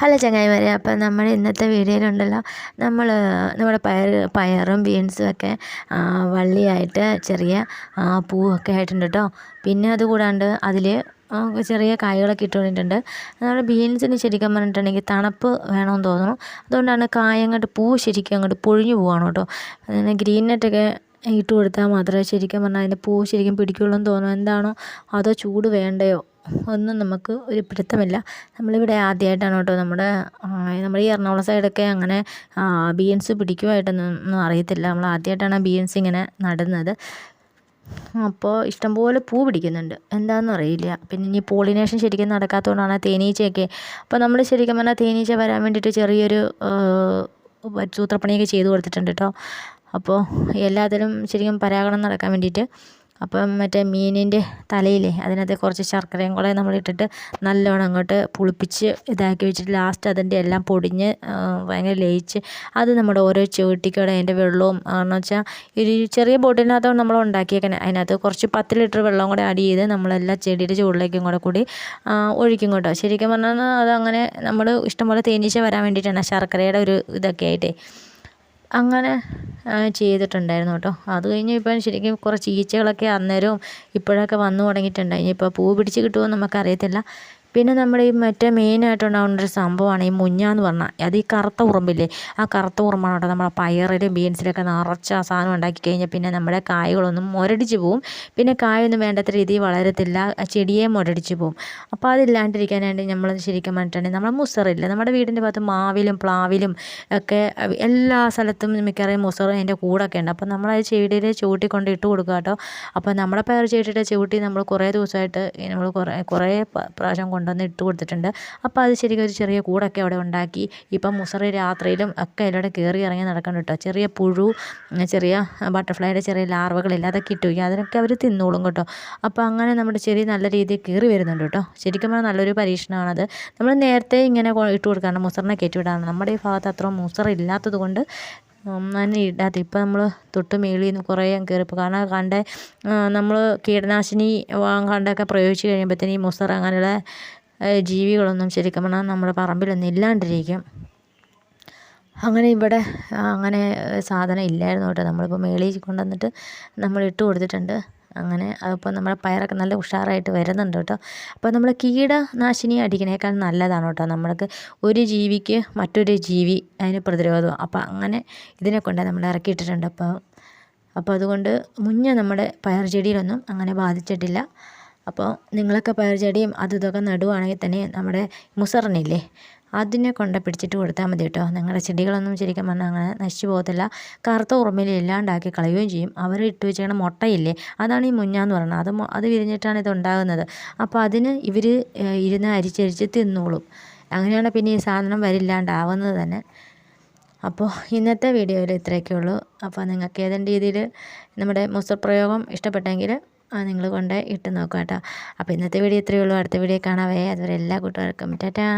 Hello ചങ്ങായിമാരെ അപ്പം നമ്മൾ ഇന്നത്തെ വീഡിയോയിലുണ്ടല്ലോ നമ്മൾ നമ്മുടെ പയർ പയറും ബീൻസും ഒക്കെ വള്ളിയായിട്ട് ചെറിയ പൂവൊക്കെ ആയിട്ടുണ്ട് കേട്ടോ പിന്നെ അതുകൂടാണ്ട് അതിൽ ചെറിയ കായകളൊക്കെ ഇട്ടുകൊണ്ടിട്ടുണ്ട് നമ്മുടെ ബീൻസിന് ശരിക്കും പറഞ്ഞിട്ടുണ്ടെങ്കിൽ തണുപ്പ് വേണമെന്ന് തോന്നുന്നു. അതുകൊണ്ടാണ് കായ അങ്ങോട്ട് പൂ ശരിക്കും അങ്ങോട്ട് പൊഴിഞ്ഞു പോവാണ് കേട്ടോ അങ്ങനെ ഗ്രീൻ നെറ്റൊക്കെ ഇട്ട് കൊടുത്താൽ മാത്രമേ ശരിക്കും പറഞ്ഞാൽ അതിന്റെ പൂ ശരിക്കും പിടിക്കുള്ളൂ എന്ന് തോന്നുന്നു. എന്താണോ അതോ ചൂട് വേണ്ടയോ? ഒന്നും നമുക്ക് ഒരു പിടുത്തമില്ല. നമ്മളിവിടെ ആദ്യമായിട്ടാണ് കേട്ടോ നമ്മുടെ നമ്മുടെ ഈ എറണാകുളം സൈഡൊക്കെ അങ്ങനെ ബീൻസ് പിടിക്കുമായിട്ടൊന്നും അറിയത്തില്ല. നമ്മൾ ആദ്യമായിട്ടാണ് ബീൻസ് ഇങ്ങനെ നടുന്നത്. അപ്പോൾ ഇഷ്ടംപോലെ പൂ പിടിക്കുന്നുണ്ട്. എന്താണെന്ന് അറിയില്ല. പിന്നെ ഇനി പോളിനേഷൻ ശരിക്കും നടക്കാത്തതുകൊണ്ടാണ് തേനീച്ചയൊക്കെ. അപ്പോൾ നമ്മൾ ശരിക്കും പറഞ്ഞാൽ തേനീച്ച വരാൻ വേണ്ടിയിട്ട് ചെറിയൊരു സൂത്രപ്പണിയൊക്കെ ചെയ്തു കൊടുത്തിട്ടുണ്ട് കേട്ടോ. അപ്പോൾ എല്ലാത്തിലും ശരിക്കും പരാഗണം നടക്കാൻ വേണ്ടിയിട്ട് അപ്പം മറ്റേ മീനിന്റെ തലയില്ലേ അതിനകത്ത് കുറച്ച് ശർക്കരയും കൂടെ നമ്മൾ ഇട്ടിട്ട് നല്ലോണം അങ്ങോട്ട് പുളിപ്പിച്ച് ഇതാക്കി വെച്ചിട്ട് ലാസ്റ്റ് അതിന്റെ എല്ലാം പൊടിഞ്ഞ് ഭയങ്കര ലയിച്ച് അത് നമ്മുടെ ഓരോ ചുവട്ടിക്കൂടെ അതിന്റെ വെള്ളവും എന്ന് വെച്ചാൽ ഒരു ചെറിയ ബോട്ടിലിനകത്ത് നമ്മൾ ഉണ്ടാക്കിയേക്കണേ. അതിനകത്ത് കുറച്ച് പത്ത് ലിറ്റർ വെള്ളം കൂടെ ആഡ് ചെയ്ത് നമ്മളെല്ലാ ചെടിയുടെ ചുവടിലേക്കും കൂടെ കൂടി ഒഴിക്കും കേട്ടോ. ശരിക്കും പറഞ്ഞാൽ അതങ്ങനെ നമ്മൾ ഇഷ്ടംപോലെ തേനീച്ച വരാൻ വേണ്ടിയിട്ടാണ് ശർക്കരയുടെ ഒരു ഇതൊക്കെ ആയിട്ടേ. അങ്ങനെ ചെയ്തിട്ടുണ്ടായിരുന്നു കേട്ടോ. അത് കഴിഞ്ഞ് ഇപ്പം ശരിക്കും കുറച്ച് ഈച്ചകളൊക്കെ അന്നേരവും ഇപ്പോഴൊക്കെ വന്നു തുടങ്ങിയിട്ടുണ്ട്. ഇനിയിപ്പോൾ പൂ പിടിച്ച് കിട്ടുമോ നമുക്കറിയത്തില്ല. പിന്നെ നമ്മുടെ ഈ മറ്റേ മെയിനായിട്ടുണ്ടാകുന്ന ഒരു സംഭവമാണ് ഈ മുഞ്ഞ എന്ന് പറഞ്ഞാൽ അത് ഈ കറുത്ത ഉറുമ്പില്ലേ? ആ കറുത്ത ഉറുമ്പാണ് കേട്ടോ നമ്മളെ പയറിലും ബീൻസിലൊക്കെ നിറച്ച് ആ സാധനം ഉണ്ടാക്കി കഴിഞ്ഞാൽ പിന്നെ നമ്മുടെ കായകളൊന്നും മുരടിച്ച് പോവും. പിന്നെ കായൊന്നും വേണ്ടത്ര രീതിയിൽ വളരത്തില്ല ചെടിയെ മുരടിച്ച് പോവും. അപ്പോൾ അതില്ലാണ്ടിരിക്കാനായിട്ട് നമ്മൾ ശരിക്കും പറഞ്ഞിട്ടുണ്ടെങ്കിൽ നമ്മൾ മുസറില്ല. നമ്മുടെ വീടിന്റെ ഭാഗത്ത് മാവിലും പ്ലാവിലും ഒക്കെ എല്ലാ സ്ഥലത്തും മിക്കവാറും മുസറും അതിന്റെ കൂടൊക്കെ ഉണ്ട്. അപ്പോൾ നമ്മൾ അത് ചെടിയിൽ ചൂട്ടി കൊണ്ട് ഇട്ട് കൊടുക്കുക കേട്ടോ അപ്പോൾ നമ്മുടെ പയർ ചെടിയുടെ ചൂട്ടി നമ്മൾ കുറേ ദിവസമായിട്ട് നമ്മൾ കുറേ കുറേ പ്രാവശ്യം കൊണ്ടുവന്ന് ഇട്ട് കൊടുത്തിട്ടുണ്ട്. അപ്പോൾ അത് ശരിക്കും ഒരു ചെറിയ കൂടൊക്കെ അവിടെ ഉണ്ടാക്കി. ഇപ്പം മുസറി രാത്രിയിലും ഒക്കെ അതിലൂടെ കയറി ഇറങ്ങി നടക്കണം കേട്ടോ. ചെറിയ പുഴു ചെറിയ ബട്ടർഫ്ലൈയുടെ ചെറിയ ലാർവകളില്ല അതൊക്കെ ഇട്ട് വയ്ക്കുക. അതിനൊക്കെ അവർ തിന്നോളും കേട്ടോ. അപ്പോൾ അങ്ങനെ നമ്മുടെ ചെടി നല്ല രീതിയിൽ കയറി വരുന്നുണ്ട് കേട്ടോ. ശരിക്കും പറഞ്ഞാൽ നല്ലൊരു പരീക്ഷണമാണത്. നമ്മൾ നേരത്തെ ഇങ്ങനെ ഇട്ട് കൊടുക്കാറുണ്ട്. മുസറിനെ കയറ്റി വിടാറുണ്ട്. നമ്മുടെ ഈ ഭാഗത്ത് അത്ര മുസറില്ലാത്തത് കൊണ്ട് തന്നെ ഇടാത്ത ഇപ്പം നമ്മൾ തൊട്ട് മേളിൽ നിന്ന് കുറേ കയറിപ്പോൾ കാരണം കണ്ട നമ്മൾ കീടനാശിനി കണ്ടൊക്കെ പ്രയോഗിച്ച് കഴിയുമ്പോഴത്തേന് ഈ മുസറ അങ്ങനെയുള്ള ജീവികളൊന്നും ശരിക്കും പറഞ്ഞാൽ നമ്മുടെ പറമ്പിലൊന്നും ഇല്ലാണ്ടിരിക്കും. അങ്ങനെ ഇവിടെ അങ്ങനെ സാധനം ഇല്ലായിരുന്നു കേട്ടോ. നമ്മളിപ്പോൾ മേളിൽ കൊണ്ടുവന്നിട്ട് നമ്മൾ ഇട്ട് കൊടുത്തിട്ടുണ്ട്. അങ്ങനെ അപ്പോൾ നമ്മുടെ പയറൊക്കെ നല്ല ഉഷാറായിട്ട് വരുന്നുണ്ട് കേട്ടോ. അപ്പോൾ നമ്മൾ കീടനാശിനി അടിക്കണേക്കാൾ നല്ലതാണ് കേട്ടോ. നമ്മൾക്ക് ഒരു ജീവിക്ക് മറ്റൊരു ജീവി അതിന് പ്രതിരോധം. അപ്പോൾ അങ്ങനെ ഇതിനെ കൊണ്ട് നമ്മൾ ഇറക്കിയിട്ടിട്ടുണ്ട്. അപ്പോൾ അപ്പോൾ അതുകൊണ്ട് മുഞ്ഞ നമ്മുടെ പയർ ചെടിയിലൊന്നും അങ്ങനെ ബാധിച്ചിട്ടില്ല. അപ്പോൾ നിങ്ങളൊക്കെ പയർ ചെടിയും അതും ഇതൊക്കെ നടുവാണെങ്കിൽ തന്നെ നമ്മുടെ മുസറിനില്ലേ അതിനെ കൊണ്ട് പിടിച്ചിട്ട് കൊടുത്താൽ മതി കേട്ടോ. നിങ്ങളുടെ ചെടികളൊന്നും ശരിക്കും പറഞ്ഞാൽ അങ്ങനെ നശിച്ചു പോകത്തില്ല. കറുത്ത ഉറുമ്പിൽ ഇല്ലാണ്ടാക്കി കളയുകയും ചെയ്യും. അവർ ഇട്ട് വെച്ചിരിക്കുന്ന മുട്ടയില്ലേ അതാണ് ഈ മുഞ്ഞാന്ന് പറയുന്നത്. അത് അത് വിരിഞ്ഞിട്ടാണ് ഇത് ഉണ്ടാകുന്നത്. അപ്പോൾ അതിന് ഇവർ ഇരുന്ന് അരിച്ചരിച്ച് തിന്നോളും. അങ്ങനെയാണ് പിന്നെ ഈ സാധനം വരില്ലാണ്ടാവുന്നത് തന്നെ. അപ്പോൾ ഇന്നത്തെ വീഡിയോയിൽ ഇത്രയൊക്കെ ഉള്ളൂ. അപ്പോൾ നിങ്ങൾക്ക് ഏതെങ്കിലും രീതിയിൽ നമ്മുടെ മുസർ പ്രയോഗം ഇഷ്ടപ്പെട്ടെങ്കിൽ നിങ്ങൾ കൊണ്ട് ഇട്ട് നോക്കാം കേട്ടോ. അപ്പോൾ ഇന്നത്തെ വീഡിയോ ഇത്രയേ ഉള്ളൂ. അടുത്ത വീഡിയോ കാണാവേ. അതുവരെ എല്ലാ കൂട്ടുകാർക്കും ടാറ്റാ.